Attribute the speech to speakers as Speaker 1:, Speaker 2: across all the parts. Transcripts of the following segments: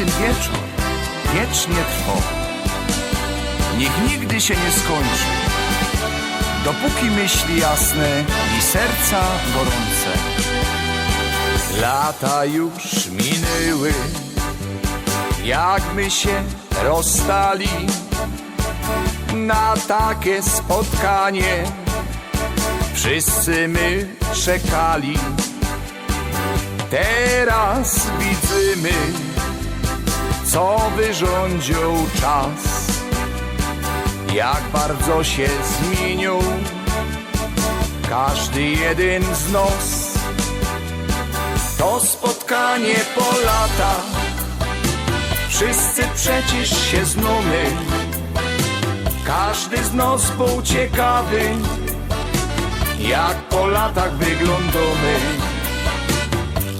Speaker 1: ten wieczór wiecznie trwał. Niech nigdy się nie skończy, dopóki myśli jasne i serca gorące. Lata już minęły, jakby się rozstali na takie spotkanie. Wszyscy my czekali. Teraz widzimy, co wyrządził czas. Jak bardzo się zmienił każdy jeden z nas. To spotkanie po latach, wszyscy przecież się znamy. Każdy z nas był ciekawy, jak po latach wyglądamy.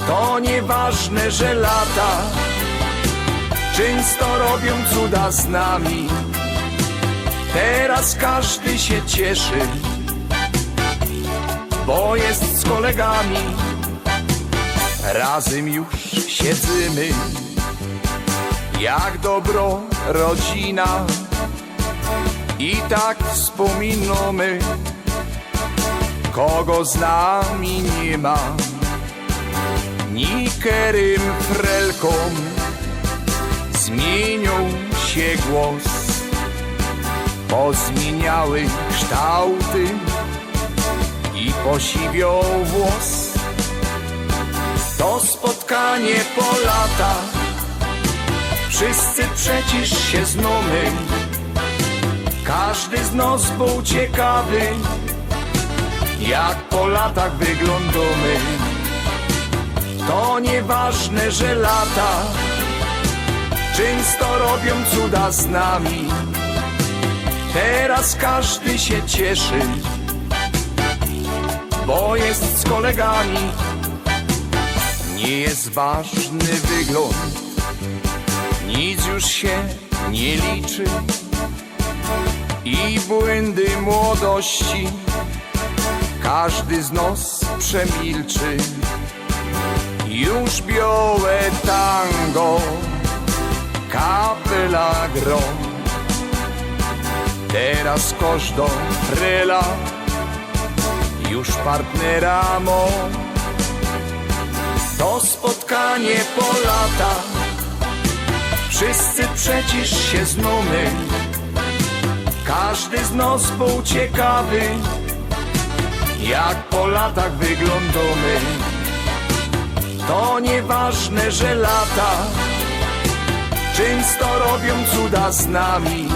Speaker 1: To nieważne, że lata często robią cuda z nami. Teraz każdy się cieszy, bo jest z kolegami. Razem już siedzimy, jak dobro rodzina. I tak wspominamy, kogo z nami nie ma. Nikerym frelkom zmienią się głos, pozmieniały kształty i posiwiał włos. To spotkanie po latach, wszyscy przecież się znamy. Każdy z nas był ciekawy, jak po latach wyglądamy. To nieważne, że lata często robią cuda z nami. Teraz każdy się cieszy, bo jest z kolegami. Nie jest ważny wygląd, nic już się nie liczy i błędy młodości każdy z nos przemilczy. Już białe tango, kapela gro. Teraz kosz do frela, już partnera mo. To spotkanie po latach, wszyscy przecież się znamy. Każdy z nas był ciekawy, jak po latach wyglądamy. To nieważne, że lata często robią cuda z nami.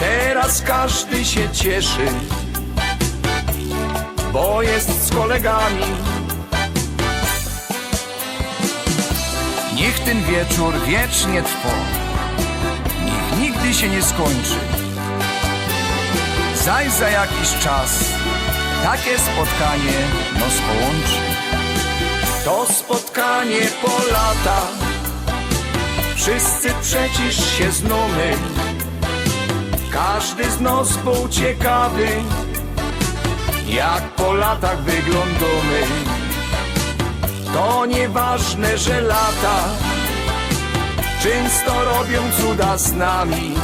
Speaker 1: Teraz każdy się cieszy, bo jest z kolegami. Niech ten wieczór wiecznie trwa, niech nigdy się nie skończy. Zaś za jakiś czas takie spotkanie nos połączy. To spotkanie po latach, wszyscy przecież się znamy. Każdy z nas był ciekawy, jak po latach wyglądamy. To nieważne, że lata często robią cuda z nami.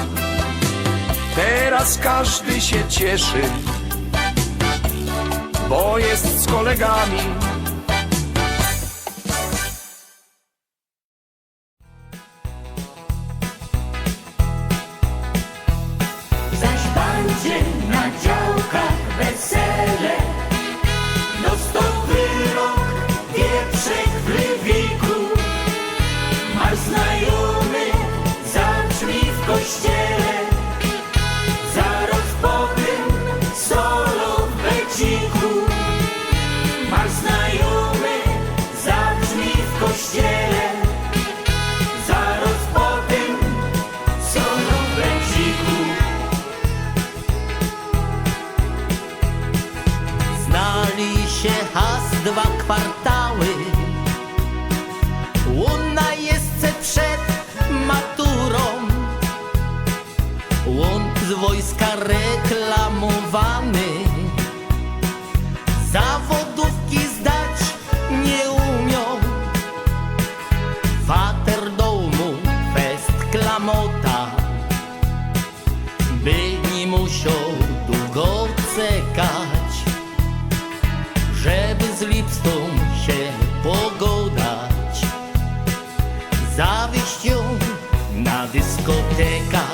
Speaker 1: Teraz każdy się cieszy, bo jest z kolegami.
Speaker 2: Znajomy zabrzmi w kościele. Zaraz po tym solo w beciku. Masz znajomy zabrzmi w kościele. Zaraz po tym solo w beciku.
Speaker 3: Znali się has dwa kwartały reklamowany. Zawodówki zdać nie umią. Water domu fest klamota. By nie musiał długo czekać Żeby z Lipstą się pogodać. Zawieść ją na dyskotekach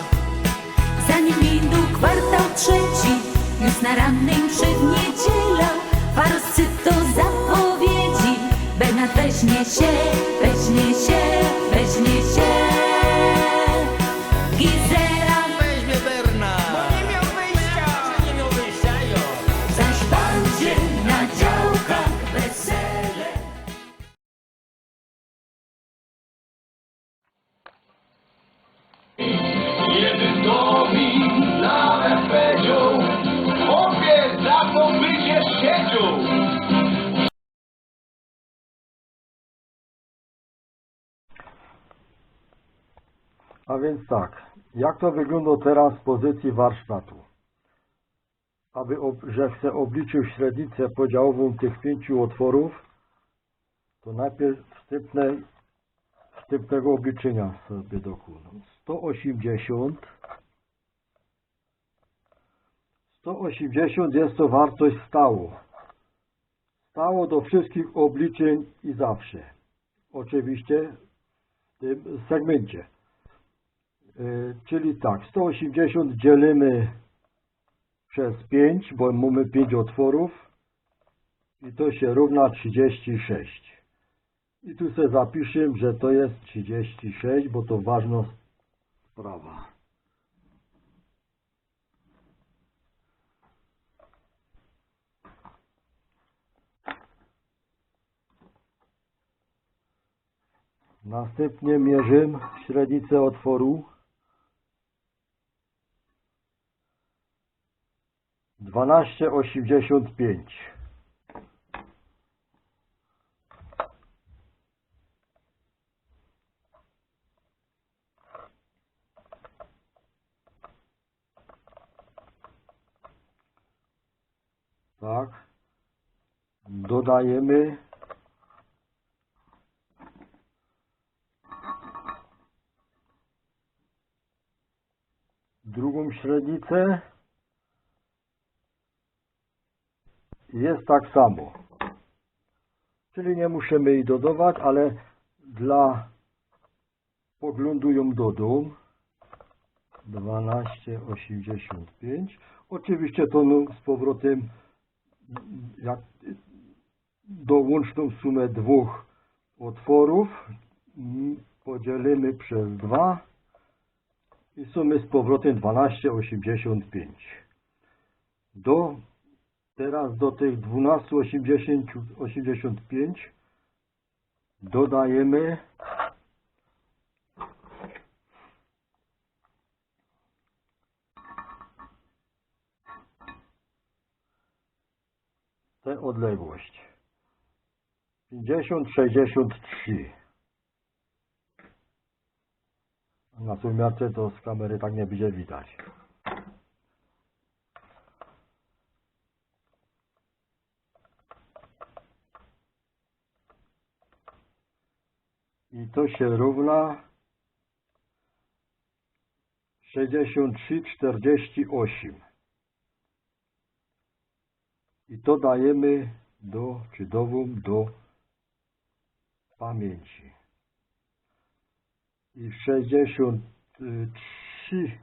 Speaker 2: Trzeci, już na rannej przed niedziela, farsy to zapowiedzi. Bernard weźmie się, weźmie się, weźmie się.
Speaker 4: A więc tak, jak to wygląda teraz z pozycji warsztatu? Aby, że chcę obliczyć średnicę podziałową tych pięciu otworów, to najpierw wstępne, wstępnego obliczenia sobie dokonam. 180 180 jest to wartość stało. Stało do wszystkich obliczeń i zawsze. Oczywiście w tym segmencie. Y, Czyli tak, 180 dzielimy przez 5, bo mamy 5 otworów i to się równa 36. I tu sobie zapiszę, że to jest 36, bo to ważna sprawa. Następnie mierzymy średnicę otworu. Dwanaście osiemdziesiąt pięć. Tak. Dodajemy drugą średnicę. Jest tak samo. Czyli nie musimy jej dodawać, ale dla poglądu ją dodam. 12,85. Oczywiście to no, z powrotem jak do łączną sumę dwóch otworów podzielimy przez 2 i sumy z powrotem 12,85. Do, teraz do tych 12,85 dodajemy tę odległość. 50, 63. Na sumiarce to z kamery tak nie będzie widać. I to się równa 63,48. I to dajemy do, czy do pamięci i 63,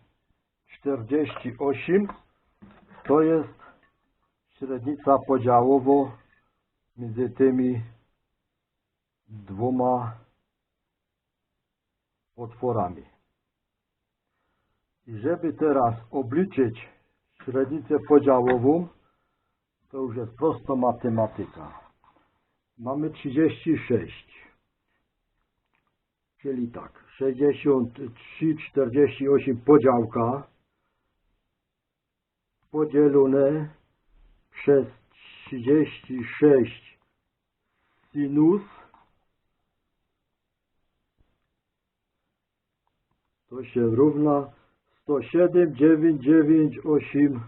Speaker 4: 48 to jest średnica podziałowo między tymi dwoma otworami. I żeby teraz obliczyć średnicę podziałową, to już jest prosta matematyka. Mamy 36. Czyli tak, 63, 48 podziałka podzielone przez 36 sinus to się równa 107, 9, 9, 8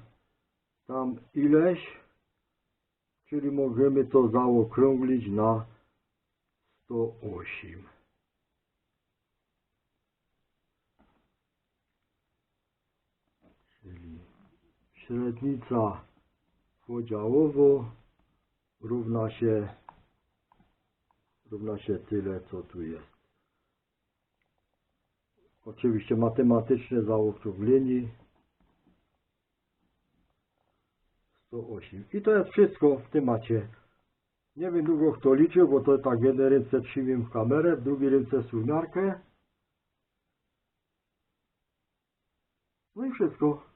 Speaker 4: tam ileś, czyli możemy to zaokrąglić na 108. czyli średnica podziałowo równa się równa się tyle, co tu jest. Oczywiście matematyczne zaokrąglenie 108. I to jest wszystko w temacie. Nie wiem długo kto liczył, bo to tak w jednej ręce trzymam w kamerę, w drugiej ręce sumiarkę. No i wszystko.